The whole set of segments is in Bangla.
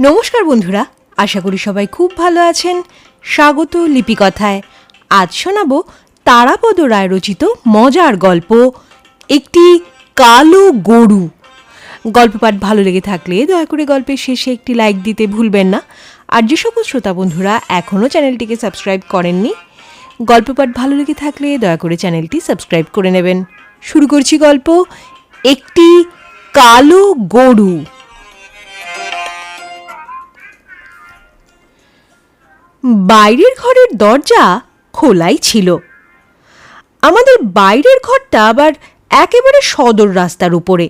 নমস্কার বন্ধুরা, আশা করি সবাই খুব ভালো আছেন। স্বাগত লিপিকথায়। আজ শোনাবো তারাপদ রায় রচিত মজার গল্প, একটি কালো গরু। গল্প পাঠ ভালো লেগে থাকলে দয়া করে গল্পের শেষে একটি লাইক দিতে ভুলবেন না। আর যে সকল শ্রোতা বন্ধুরা এখনও চ্যানেলটিকে সাবস্ক্রাইব করেননি, গল্প পাঠ ভালো লেগে থাকলে দয়া করে চ্যানেলটি সাবস্ক্রাইব করে নেবেন। শুরু করছি গল্প, একটি কালো গরু। বাইরের ঘরের দরজা খোলাই ছিল। আমাদের বাইরের ঘরটা আবার একেবারে সদর রাস্তার উপরে।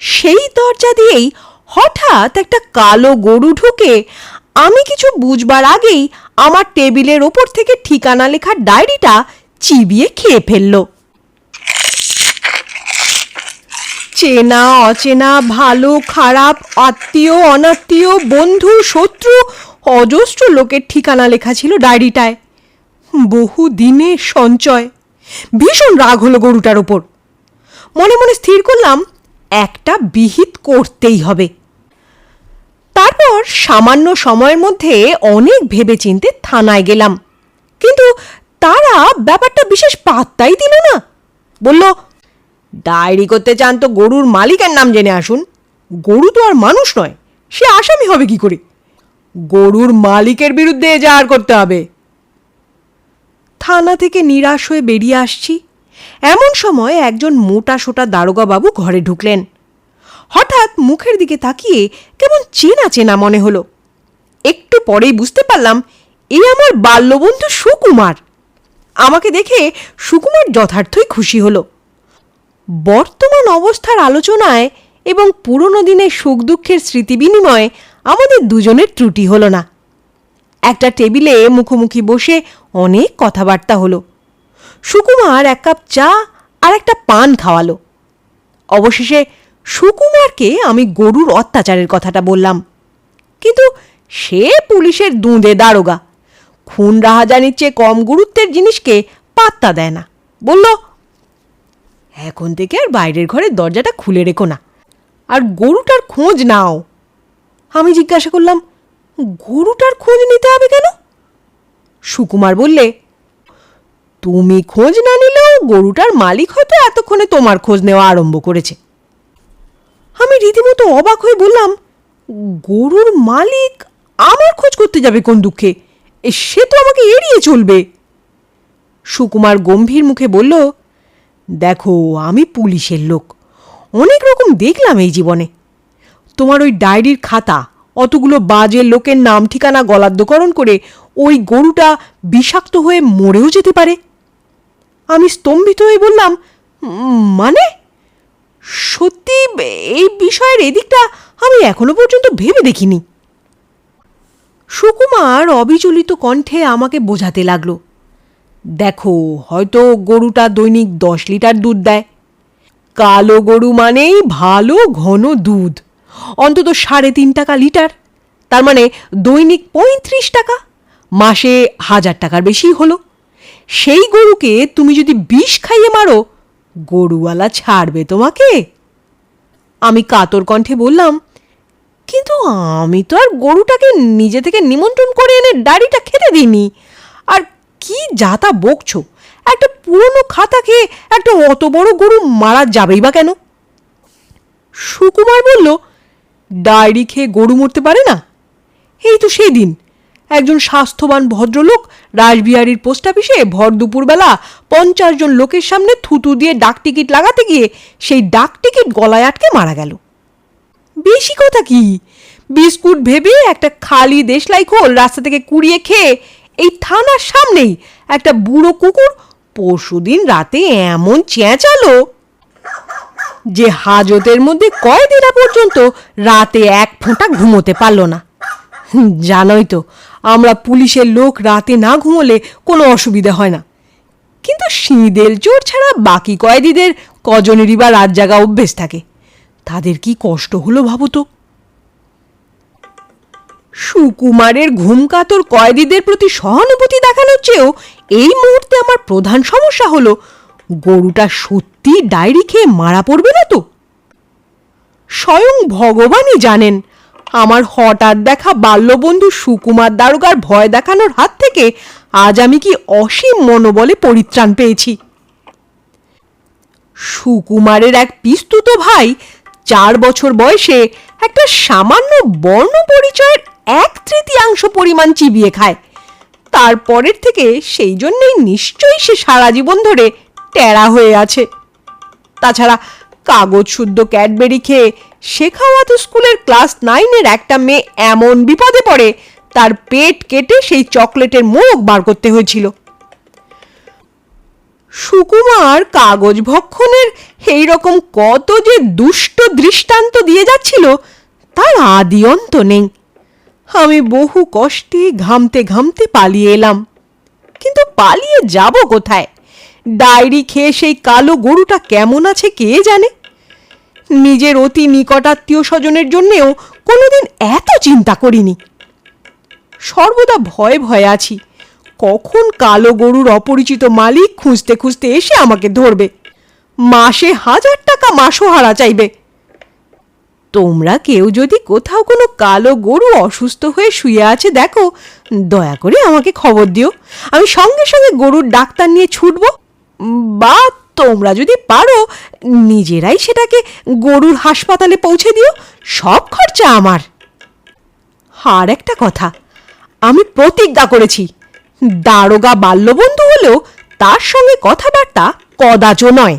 সেই দরজা দিয়েই হঠাৎ একটা কালো গরু ঢুকে আমি কিছু বুঝবার আগেই আমার টেবিলের ওপর থেকে ঠিকানা লেখার ডায়েরিটা চিবিয়ে খেয়ে ফেলল। চেনা, অচেনা, ভালো, খারাপ, আত্মীয়, অনাত্মীয়, বন্ধু, শত্রু অজস্র লোকের ঠিকানা লেখা ছিল ডায়েরিটায়। বহু দিনের সঞ্চয়। ভীষণ রাগ হলো গরুটার ওপর। মনে মনে স্থির করলাম, একটা বিহিত করতেই হবে। তারপর সামান্য সময়ের মধ্যে অনেক ভেবেচিন্তে থানায় গেলাম। কিন্তু তারা ব্যাপারটা বিশেষ পাত্তাই দিল না। বলল, ডায়েরি করতে চান তো গরুর মালিকের নাম জেনে আসুন। গরু তো আর মানুষ নয়, সে আসামি হবে কি করে? গরুর মালিকের বিরুদ্ধে এজাহার করতে হবে। থানা থেকে নিরাশ হয়ে বেরিয়ে আসছি। এমন সময় একজন মোটা সোটা দারোগা বাবু ঘরে ঢুকলেন। হঠাৎ মুখের দিকে তাকিয়ে কেমন চেনা চেনা মনে হলো। একটু পরেই বুঝতে পারলাম এই আমার বাল্যবন্ধু সুকুমার। আমাকে দেখে সুকুমার যথার্থই খুশি হলো। বর্তমান অবস্থার আলোচনায় এবং পুরনো দিনের সুখ দুঃখের স্মৃতি বিনিময়ে আমাদের দুজনের ত্রুটি হলো না। একটা টেবিলে মুখোমুখি বসে অনেক কথাবার্তা হলো। সুকুমার এক কাপ চা আর একটা পান খাওয়ালো। অবশেষে সুকুমারকে আমি গরুর অত্যাচারের কথাটা বললাম। কিন্তু সে পুলিশের দুঁদে দারোগা। খুন রাহাজানির চেয়ে কম গুরুত্বের জিনিসকে পাত্তা দেয় না। বলল, এখন থেকে আর বাইরের ঘরের দরজাটা খুলে রেখো না। আর গরুটার খোঁজ নাও। আমি জিজ্ঞাসা করলাম, গরুটার খোঁজ নিতে হবে কেন? সুকুমার বললে, তুমি খোঁজ না নিলেও গরুটার মালিক হয়তো এতক্ষণে তোমার খোঁজ নেওয়া আরম্ভ করেছে। আমি রীতিমতো অবাক হয়ে বললাম, গরুর মালিক আমার খোঁজ করতে যাবে কোন দুঃখে? সে তো আমাকে এড়িয়ে চলবে। সুকুমার গম্ভীর মুখে বলল, দেখো, আমি পুলিশের লোক। অনেক রকম দেখলাম এই জীবনে। তোমার ওই ডায়েরির খাতা, অতগুলো বাজে লোকের নাম ঠিকানা গলাদ্যকরণ করে ওই গরুটা বিষাক্ত হয়ে মরেও যেতে পারে। আমি স্তম্ভিত হয়ে বললাম মানে? সত্যি এই বিষয়ের এদিকটা আমি এখনও পর্যন্ত ভেবে দেখিনি। সুকুমার অবিচলিত কণ্ঠে আমাকে বোঝাতে লাগল, দেখো, হয়তো গরুটা দৈনিক দশ লিটার দুধ দেয়। কালো গরু মানেই ভালো ঘন দুধ। অন্তত সাড়ে তিন টাকা লিটার। তার মানে দৈনিক পঁয়ত্রিশ টাকা, মাসে হাজার টাকার বেশি হলো। সেই গরুকে তুমি যদি বিষ খাইয়ে মারো, গরুওয়ালা ছাড়বে তোমাকে। আমি কাতর কণ্ঠে বললাম, কিন্তু আমি তো আর গরুটাকে নিজে থেকে নিমন্ত্রণ করে এনে ডাড়িটা খেতে দিইনি। আর কি যাতা বকছো? একটা পুরনো খাতা খেয়ে একটা অত বড় গরু মারা যাবেই বা কেন? সুকুমার বলল ডায়েরি খেয়ে গরু মরতে পারে না? এই তো সেই দিন একজন স্বাস্থ্যবান ভদ্রলোক রাসবিহারীর পোস্ট অফিসে ভর দুপুরবেলা পঞ্চাশ জন লোকের সামনে থুতু দিয়ে ডাক টিকিট লাগাতে গিয়ে সেই ডাক টিকিট গলায় আটকে মারা গেল। বেশি কথা কি? বিস্কুট ভেবে একটা খালি দেশলাই খোল রাস্তা থেকে কুড়িয়ে খেয়ে এই থানার সামনেই একটা বুড়ো কুকুর পরশুদিন রাতে এমন চেঁচালো। যে হাজতের মধ্যে কয়দিনা পর্যন্ত রাতে এক ফোঁটা ঘুমোতে পারল না। জানোই তো, আমরা পুলিশের লোক রাতে না ঘুমোলে কোনো অসুবিধা হয় না। কিন্তু শীঁদের চোর ছাড়া বাকি কয়েদিদের কজনেরই বা রাত জাগা অভ্যেস থাকে। তাদের কি কষ্ট হলো ভাবো তো। সুকুমারের ঘুমকাতর কয়েদিদের প্রতি সহানুভূতি দেখানোর চেয়েও এই মুহূর্তে আমার প্রধান সমস্যা হলো গরুটা সত্যি ডায়েরি খেয়ে মারা পড়বে না তো? স্বয়ং ভগবানই জানেন, আমার হঠাৎ দেখা বাল্যবন্ধু সুকুমার দারোগার ভয় দেখানোর হাত থেকে আজ আমি কি অসীম মনোবলে পরিত্রাণ পেয়েছি। সুকুমারের এক পিস্তুত ভাই চার বছর বয়সে একটা সামান্য বর্ণ পরিচয়ের এক তৃতীয়াংশ পরিমাণ চিবিয়ে খায়। তারপরের থেকে সেই জন্যই নিশ্চয়ই সে সারা জীবন ধরে টেরা হয়ে আছে। তাছাড়া কাগজ শুদ্ধ ক্যাডবেরি খেয়ে শেখাওয়াত স্কুলের ক্লাস নাইনের একটা মেয়ে এমন বিপদে পড়ে, তার পেট কেটে সেই চকলেটের মোড়ক বার করতে হয়েছিল। সুকুমার কাগজ ভক্ষণের এই রকম কত যে দুষ্ট দৃষ্টান্ত দিয়ে যাচ্ছিল, তার আদি অন্ত নেই। আমি বহু কষ্টে ঘামতে ঘামতে পালিয়ে এলাম, কিন্তু পালিয়ে যাব কোথায়? ডায়েরি খেয়ে সেই কালো গরুটা কেমন আছে কে জানে? নিজের অতি নিকটাত্মীয় স্বজনের জন্যেও কোনোদিন এত চিন্তা করিনি। সর্বদা ভয়ে ভয়ে আছি। কখন কালো গরুর অপরিচিত মালিক খুঁজতে খুঁজতে এসে আমাকে ধরবে? মাসে হাজার টাকা মাসোহারা চাইবে। তোমরা কেউ যদি কোথাও কোনো কালো গরু অসুস্থ হয়ে শুয়ে আছে দেখো, দয়া করে আমাকে খবর দিও। আমি সঙ্গে সঙ্গে গরুর ডাক্তার নিয়ে ছুটব। বা তোমরা যদি পারো, নিজেরাই সেটাকে গরুর হাসপাতালে পৌঁছে দিও, সব খরচা আমার। আর একটা কথা, আমি প্রতিজ্ঞা করেছি, দারোগা বাল্যবন্ধু হলেও তার সঙ্গে কথাবার্তা কদাচ নয়।